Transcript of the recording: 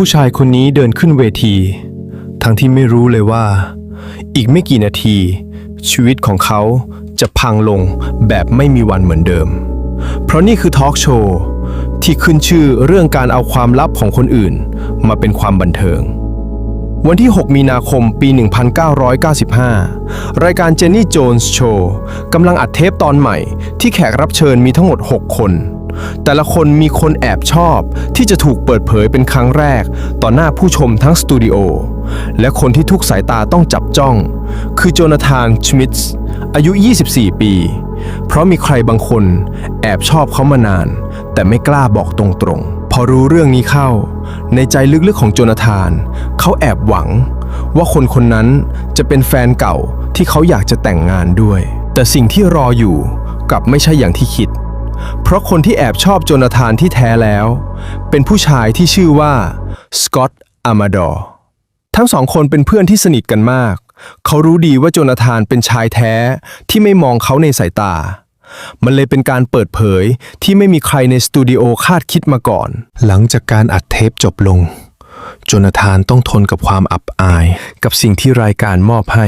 ผู้ชายคนนี้เดินขึ้นเวที ทั้งที่ไม่รู้เลยว่า อีกไม่กี่นาที ชีวิตของเขาจะพังลงแบบไม่มีวันเหมือนเดิม เพราะนี่คือทอล์กโชว์ที่ขึ้นชื่อเรื่องการเอาความลับของคนอื่น มาเป็นความบันเทิง วันที่ 6 มีนาคม ปี 1995 รายการ Jenny Jones Show กำลังอัดเทปตอนใหม่ ที่แขกรับเชิญมีทั้งหมด 6 คน แต่ละคนมีคนแอบชอบที่จะถูกเปิดเผยเป็นครั้งแรก ต่อหน้าผู้ชมทั้งสตูดิโอ และคนที่ทุกสายตาต้องจับจ้อง คือโจนาธานชมิตส์อายุ 24 ปี เพราะมีใครบางคนแอบชอบเขามานาน แต่ไม่กล้าบอกตรงๆ อรู้เรื่องนี้เข้า ในใจลึกๆของโจนาธาน เขาแอบหวัง ว่าคนคนนั้นจะเป็นแฟนเก่าที่เขาอยากจะแต่งงานด้วย แต่สิ่งที่รออยู่กลับไม่ใช่อย่างที่คิด เพราะคนที่แอบชอบโจนาธานที่แท้แล้ว เป็นผู้ชายที่ชื่อว่าสกอตต์อามาดอร์ทั้งสองคนเป็นเพื่อนที่สนิทกันมาก เขารู้ดีว่าโจนาธานเป็นชายแท้ที่ไม่มองเขาในสายตา มันเลยเป็นการเปิดเผยที่ไม่มีใครในสตูดิโอคาดคิดมาก่อน หลังจากการอัดเทปจบลง โจนาธานต้องทนกับความอับอาย กับสิ่งที่รายการมอบให้